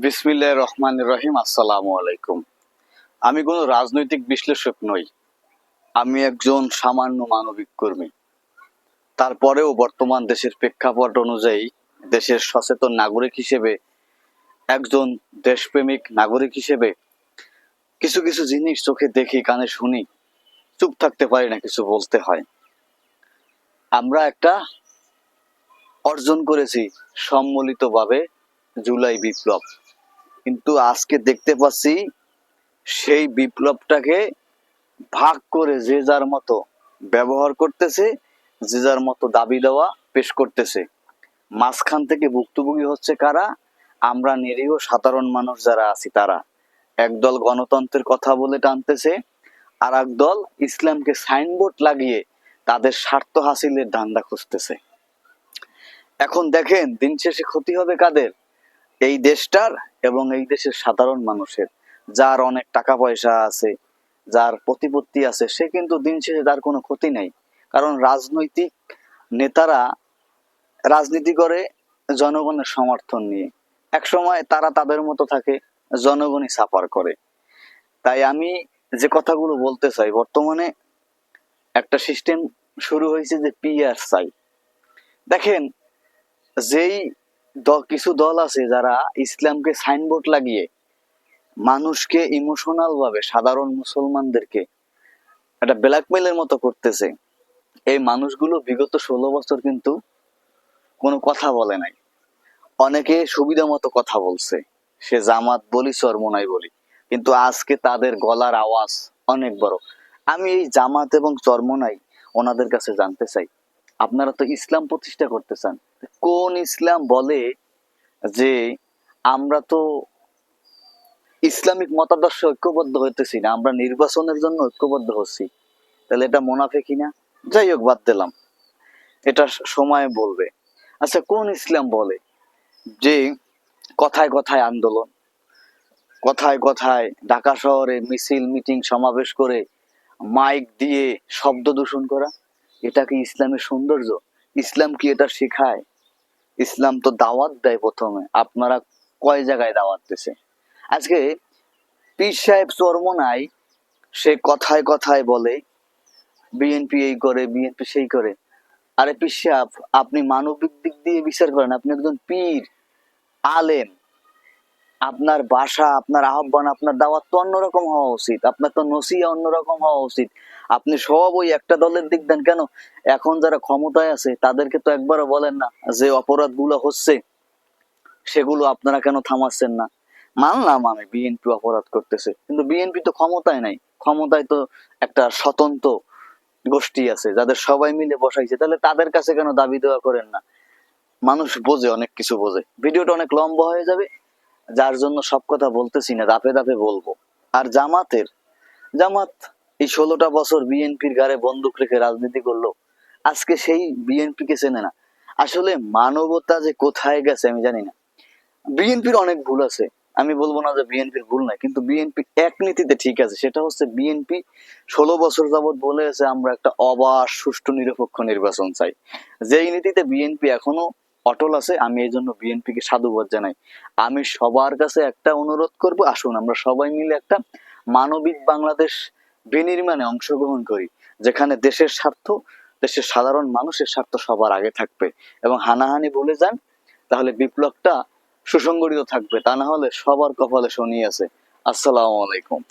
বিসমিল্লাহ রহমান রহিম, আসসালামু আলাইকুম। আমি কোনো রাজনৈতিক বিশ্লেষক নই, আমি একজন সামান্য মানবিক কর্মী। তারপরেও বর্তমান দেশের প্রেক্ষাপট অনুযায়ী দেশের সচেতন নাগরিক হিসেবে, একজন দেশপ্রেমিক নাগরিক হিসেবে কিছু কিছু জিনিস চোখে দেখি, কানে শুনি, চুপ থাকতে পারি না, কিছু বলতে হয়। আমরা একটা অর্জন করেছি সম্মিলিতভাবে জুলাই বিপ্লব। কিন্তু আজকে দেখতে পাচ্ছি সেই বিপ্লবটাকে ভাগ করে যে যার মতো ব্যবহার করতেছে, যে যার মতো দাবি দেওয়া পেশ করতেছে। মাঝখান থেকে ভুক্তভোগী হচ্ছে কারা? আমরা নিরীহ সাধারণ মানুষ যারা আছি তারা। একদল গণতন্ত্রের কথা বলে টানতেছে আর একদল ইসলামকে সাইনবোর্ড লাগিয়ে তাদের স্বার্থ হাসিলের ধান্দা খুঁজতেছে। এখন দেখেন, দিন শেষে ক্ষতি হবে কাদের? এই দেশটার এবং এই দেশের সাধারণ মানুষের, যার অনেক টাকা পয়সা আছে, যার প্রতিপত্তি আছে, সে কিন্তু দিন শেষে তার কোনো ক্ষতি নেই। কারণ রাজনৈতিক নেতারা রাজনীতি করে জনগণের সমর্থন নিয়ে। এক সময় তারা তাদের মতো থাকে, জনগণই সাফার করে। তাই আমি যে কথাগুলো বলতে চাই, বর্তমানে একটা সিস্টেম শুরু হয়েছে যে পিআর চাই। দেখেন, যেই কিছু দল আছে যারা ইসলামকে সাইনবোর্ড লাগিয়ে মানুষকে ইমোশনাল ভাবে, সাধারণ মুসলমানদেরকে একটা ব্ল্যাকমেলের মতো করতেছে। এই মানুষগুলো বিগত ষোলো বছর কিন্তু কোনো কথা বলে নাই। অনেকে সুবিধা মতো কথা বলছে। সে জামাত বলি, চরমনাই বলি। কিন্তু আজকে তাদের গলার আওয়াজ অনেক বড়। আমি এই জামাত এবং চরমনাই ওনাদের কাছে জানতে চাই। আপনারা তো ইসলাম প্রতিষ্ঠা করতে চান কোন ইসলাম বলে যে আমরা তো ইসলামিক মতাদর্শ ঐক্যবদ্ধ হইতেছি না, আমরা নির্বাচনের জন্য ঐক্যবদ্ধ হচ্ছি। তাহলে এটা মোনাফে কিনা? যাই হোক, বাদ দিলাম। এটা সময় বলবে। আচ্ছা কোন ইসলাম বলে যে কথায় কথায় আন্দোলন, কথায় কথায় ঢাকা শহরে মিছিল, মিটিং, সমাবেশ করে মাইক দিয়ে শব্দ দূষণ করা? এটা কি ইসলামের সৌন্দর্য। ইসলাম কি এটা শেখায়? ইসলাম তো দাওয়াত দেয় প্রথমে। আপনারা কয় জায়গায় দাওয়াত দিছে? আজকে পীর সাহেব চরমনাই সে কথায় কথায় বলে, বিএনপি এই করে, বিএনপি সেই করে। আরে পীর সাহেব, আপনি মানবিক দিক দিয়ে বিচার করেন, আপনি একজন পীর, আলেম। আপনার বাসা, আপনার আহ্বান, আপনার দাওয়াত তো অন্যরকম হওয়া উচিত। আপনার তো নসিয়া অন্যরকম হওয়া উচিত। আপনি সব ওই একটা দলের দিক দেন কেন? এখন যারা ক্ষমতায় আছে, তাদেরকে তো একবারও বলেন না যে অপরাধগুলো হচ্ছে, সেগুলো আপনারা কেন থামাচ্ছেন না? মানলাম আমি বিএনপি অপরাধ করতেছে, কিন্তু বিএনপি তো ক্ষমতায় নাই। ক্ষমতায় তো একটা স্বতন্ত্র গোষ্ঠী আছে, যাদের সবাই মিলে বসাইছে। তাহলে তাদের কাছে কেন দাবি দেওয়া করেন না? মানুষ বোঝে, অনেক কিছু বোঝে। ভিডিওটা অনেক লম্বা হয়ে যাবে। যার জন্য সব কথা বলতেছি না দাপে দাপে বলব। আর জামাতের, জামাত এই ষোলোটা বছর বিএনপির গাড়ে বন্দুক রেখে রাজনীতি করল, আজকে সেই বিএনপি কে চেনে না। আসলে মানবতা যে কোথায় গেছে আমি জানি না। বিএনপির অনেক ভুল আছে, আমি বলব না যে বিএনপির ভুল নাই কিন্তু বিএনপি এক নীতিতে ঠিক আছে, সেটা হচ্ছে বিএনপি ষোলো বছর যাবৎ বলে আছে আমরা একটা অবাধ, সুষ্ঠু, নিরপেক্ষ নির্বাচন চাই। যেই নীতিতে বিএনপি এখনও অটল আছে, আমি এই জন্য বিএনপি কে সাধুবাদ জানাই। আমি সবার কাছে একটা অনুরোধ করব, আসুন আমরা সবাই মিলে একটা মানবিক বাংলাদেশ বিনির্মাণে অংশগ্রহণ করি, যেখানে দেশের স্বার্থ, দেশের সাধারণ মানুষের স্বার্থ সবার আগে থাকবে। এবং হানাহানি বলে যান, তাহলে বিপ্লবটা সুসংগঠিত থাকবে, তা না হলে সবার কপালে শনি আছে। আসসালামু আলাইকুম।